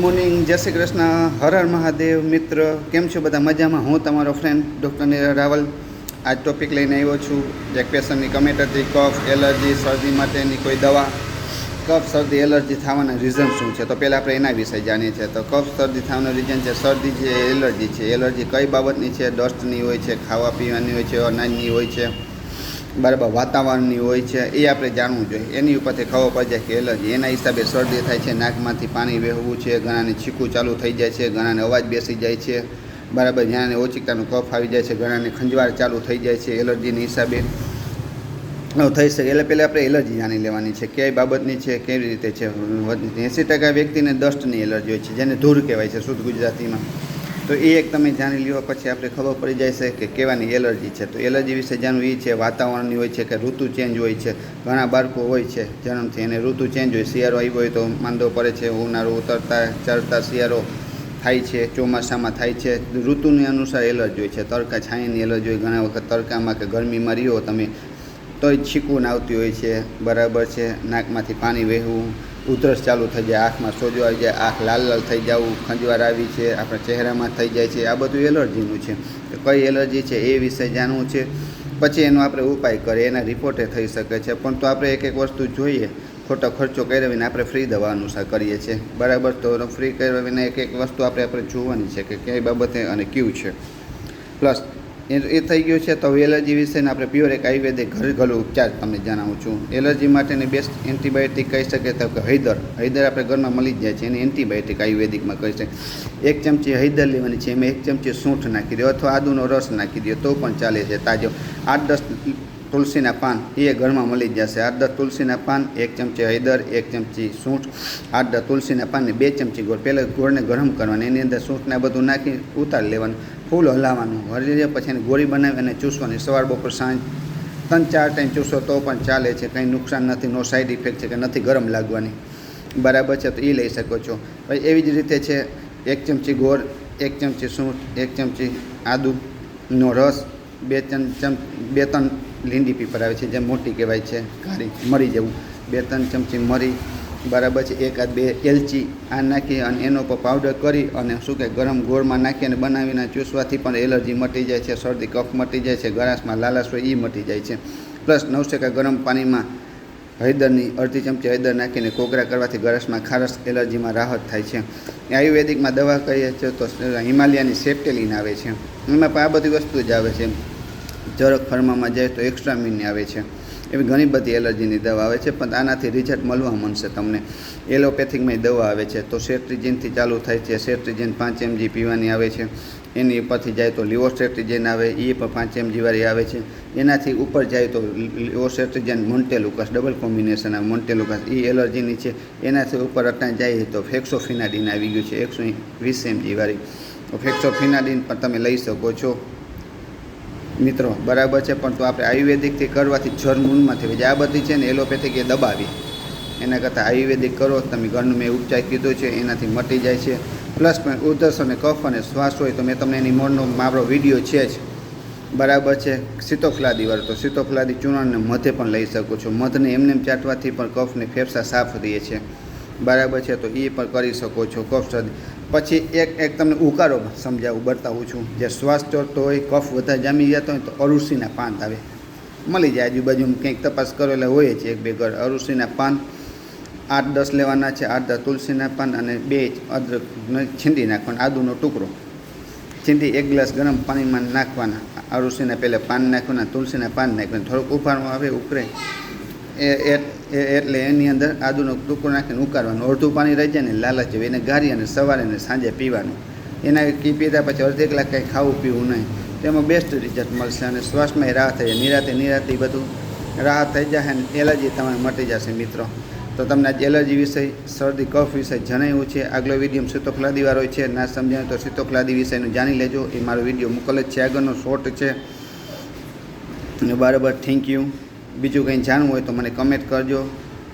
Morning જય શ્રી કૃષ્ણ, હર હર મહાદેવ, મિત્ર, કેમ છો બધા? મજામાં? હું તમારો ફ્રેન્ડ ડૉક્ટર નીરવ રાવલ. આજ ટોપિક લઈને આવ્યો છું એક પેશન્ટની કમેન્ટ કફ એલર્જી શરદી માટેની કોઈ દવા. કફ શરદી એલર્જી થવાના રીઝન શું છે? તો પહેલાં આપણે એના વિશે જાણીએ છીએ. તો કફ શરદી થવાનું રીઝન છે, શરદી છે એલર્જી છે. એલર્જી કઈ બાબતની છે? ડસ્ટની હોય છે ખાવા પીવાની હોય છે, અનાજની હોય છે. બરાબર, વાતાવરણની હોય છે, એ આપણે જાણવું જોઈએ. એની ઉપરથી ખબર પડી જાય કે એલર્જી, એના હિસાબે શરદી થાય છે, નાકમાંથી પાણી વહેવું છે, ઘણાને છીકું ચાલુ થઈ જાય છે, ઘણાને અવાજ બેસી જાય છે, બરાબર ઘણાને ઓચિકતાનું કફ આવી જાય છે, ઘણાને ખંજવાળ ચાલુ થઈ જાય છે, એલર્જીની હિસાબે. થઈ શકે, એટલે પહેલાં આપણે એલર્જી જાણી લેવાની છે કઈ બાબતની છે, કેવી રીતે છે, એંસી ટકા વ્યક્તિને દસ્ટની એલર્જી હોય છે, જેને ધૂળ કહેવાય છે, શુદ્ધ ગુજરાતીમાં. તો એ એક તમે જાણી લ્યો, પછી આપણે ખબર પડી જાય છે કે કેવાની એલર્જી છે. તો એલર્જી વિશે જાણવું એ છે, વાતાવરણની હોય છે કે ઋતુ ચેન્જ હોય છે. ઘણા બાળકો હોય છે, જન્મથી એને ઋતુ ચેન્જ હોય. શિયાળો આવ્યો હોય તો માંદો પડે છે, ઉનાળો ઉતરતા, ચડતા શિયાળો થાય છે, ચોમાસામાં થાય છે. ઋતુની અનુસાર એલર્જી હોય છે, તડકા, છાંયની એલર્જી હોય. ઘણા વખત તડકામાં કે ગરમીમાં રહ્યો તમે, તોય છીકું આવતી હોય છે. બરાબર છે, નાકમાંથી પાણી વહેવું ઉધરસ ચાલુ થઈ જાય, આંખમાં સોજો આવી જાય, આંખ લાલ લાલ થઈ જવું ખંજવાર આવી છે, આપણા ચહેરામાં થઈ જાય છે, આ બધું એલર્જીનું છે. તો કઈ એલર્જી છે એ વિશે જાણવું છે? પછી એનો આપણે ઉપાય કરીએ, એના રિપોર્ટે થઈ શકે છે. પણ તો આપણે એક એક વસ્તુ જોઈએ, ખોટો ખર્ચો કર્યા વિના આપણે ફ્રી દવા અનુસાર કરીએ છીએ. બરાબર? તો ફ્રી કર્યા વિના એક એક વસ્તુ આપણે આપણે જોવાની છે કે કઈ બાબતે અને કયું છે. પ્લસ એ થઈ ગયું છે. તો હવે એલર્જી વિશેને આપણે પ્યોર એક આયુર્વેદિક ઘર ઘરેલું ઉપચાર તમને જણાવું છું. એલર્જી માટેની બેસ્ટ એન્ટીબાયોટિક કહી શકે તો કે હૈદર. હૈદર આપણે ઘરમાં મળી જ જાય છે. એની એન્ટીબાયોટિક આયુર્વેદિકમાં કહી શકે એક ચમચી હૈદર લેવાની છે. એમાં એક ચમચી સૂંઠ નાખી દો અથવા આદુનો રસ નાખી દો તો પણ ચાલે છે. તાજો. આઠ દસ તુલસીના પાન એ ઘરમાં મળી જશે. આઠ દસ તુલસીના પાન, એક ચમચી હૈદર, એક ચમચી સૂંઠ. આઠ દસ તુલસીના પાનને બે ચમચી ગોળ. પહેલાં ગોળને ગરમ કરવાની. એની અંદર સૂંઠને બધું નાખી ઉતારી લેવાનું. ફૂલ હલાવવાનું. હળી લે પછી એની ગોળી બનાવી અને ચૂસવાની. સવાર, બપોર, સાંજ ત્રણ, ચાર ટાઈમ ચૂસો તો પણ ચાલે છે. કંઈ નુકસાન નથી, નો સાઈડ ઇફેક્ટ છે કે નથી ગરમ લાગવાની. બરાબર છે, તો એ લઈ શકો છો. પછી એવી જ રીતે છે, એક ચમચી ગોળ, એક ચમચી સૂંઠ, એક ચમચી આદુનો રસ, બે ચમ ચમ, બે ત્રણ લીંડી પીપર આવે છે જે મોટી કહેવાય છે, કાળી મરી જવું. બે ત્રણ ચમચી મરી બરાબર છે. એકાદ બે એલચી આ નાખી અને એનો પર પાવડર કરી અને શું કે ગરમ ગોળમાં નાખી અને બનાવીને ચૂસવાથી પણ એલર્જી મટી જાય છે, શરદી, કફ મટી જાય છે, ગળાશમાં લાલાશ હોય એ મટી જાય છે. પ્લસ નવશેકા ગરમ પાણીમાં હળદરની અડધી ચમચી હળદર નાખીને કોગરા કરવાથી ગળાશમાં ખારસ એલર્જીમાં રાહત થાય છે. આયુર્વેદિકમાં દવા કહીએ છીએ તો હિમાલયાની સેપ્ટેલિન આવે છે. એમાં પણ આ બધી વસ્તુ જ આવે છે. જરક ફર્મામાં જાય તો એક્સ્ટ્રામિનની આવે છે. એવી ઘણી બધી એલર્જીની દવા આવે છે, પણ આનાથી રિઝલ્ટ મળવા મળશે તમને. એલોપેથિકમાં દવા આવે છે, તો સેટ્રિજિનથી ચાલુ થાય છે. સેટ્રિજિન પાંચ એમજી પીવાની આવે છે, એની ઉપરથી જાય તો લિવોસેટ્રિજન આવે એ પણ પાંચ એમજી વાળી આવે છે. એનાથી ઉપર જાય તો લિવોસેટ્રિજન મોન્ટેલુકસ ડબલ કોમ્બિનેશન આવે, મોન્ટેલુકસ એ એલર્જીની છે. એનાથી ઉપર અટાણ જાય તો ફેક્સોફિનાડિન આવી ગયું છે, એકસો વીસ એમજીવાળી તો ફેક્સોફિનાડિન પણ તમે લઈ શકો છો. મિત્રો, બરાબર છે, પણ તો આપણે આયુર્વેદિકથી કરવાથી જર્મૂનમાંથી હોય આ બધી છે ને એલોપેથિક એ દબાવી. એના કરતાં આયુર્વેદિક કરો, તમે ઘરનું મેં ઉપચાર કીધું છે, એનાથી મટી જાય છે. પ્લસ પણ ઉધરસ અને કફ અને શ્વાસ હોય તો મેં તમને એની મોડનો મારો વીડિયો છે જ. બરાબર છે સીતોફલાદી વાળો. તો સીતોફલાદી ચૂર્ણને મધે પણ લઈ શકો છો. મધને એમને ચાટવાથી પણ કફને ફેફસા સાફ રહે છે. બરાબર છે, તો એ પણ કરી શકો છો. કફ પછી એક એક તમને ઉકાળો સમજાવું, બતાવું છું. જે શ્વાસ ચડતો હોય કફ વધારે જામી જતો હોય તો અરુસીના પાન આવે. મળી જાય આજુબાજુ કંઈક તપાસ કરો એટલે હોય છે એક બે ઘર. અરુસીના પાન, આઠ દસ લેવાના છે, આઠ દસ તુલસીના પાન અને બે અદરક છીંડી નાખવાના, આદુનો ટુકડો. છીંડી એક ગ્લાસ ગરમ પાણીમાં નાખવાના. અરુસીના પહેલાં પાન નાખવાના, તુલસીના પાન નાખવાના. થોડુંક ઉફાળમાં આવે એ- એટલે એની અંદર આદુનો ટુકડો નાખીને ઉકાળવાનું. અડધું પાણી રહી જાય ને લાલચ જેવું એને ગારી અને સવારે ને સાંજે પીવાનું. એના કી પીતા પછી અડધી કલાક કંઈ ખાવું પીવું નહીં. તેમાં બેસ્ટ રિઝલ્ટ મળશે અને શ્વાસમાં રાહત થઈ જાય. નિરાતે નિરાતે બધું રાહત થઈ જશે અને એલર્જી તમારે મટી જશે મિત્રો. તો તમને આજે એલર્જી વિષય શરદી, કફ વિષય જણાવ્યું છે. આગલો વીડિયો સીતોફલાદી વાળો છે. ના સમજાય તો સીતોફલાદી વિષયનું જાણી લેજો. એ મારો વીડિયો મોકલ છે. આગળનો શોર્ટ છે. બરાબર થેન્ક યુ બીજું કંઈ જાણવું હોય તો મને કમેન્ટ કરજો,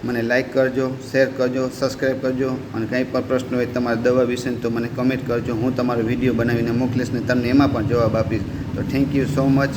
મને લાઇક કરજો શેર કરજો સબસ્ક્રાઈબ કરજો અને કંઈ પણ પ્રશ્ન હોય તમારા દવા વિશે તો મને કમેન્ટ કરજો. હું તમારો વીડિયો બનાવીને મોકલીશ ને તમને એમાં પણ જવાબ આપીશ. તો થેન્ક યુ સો મચ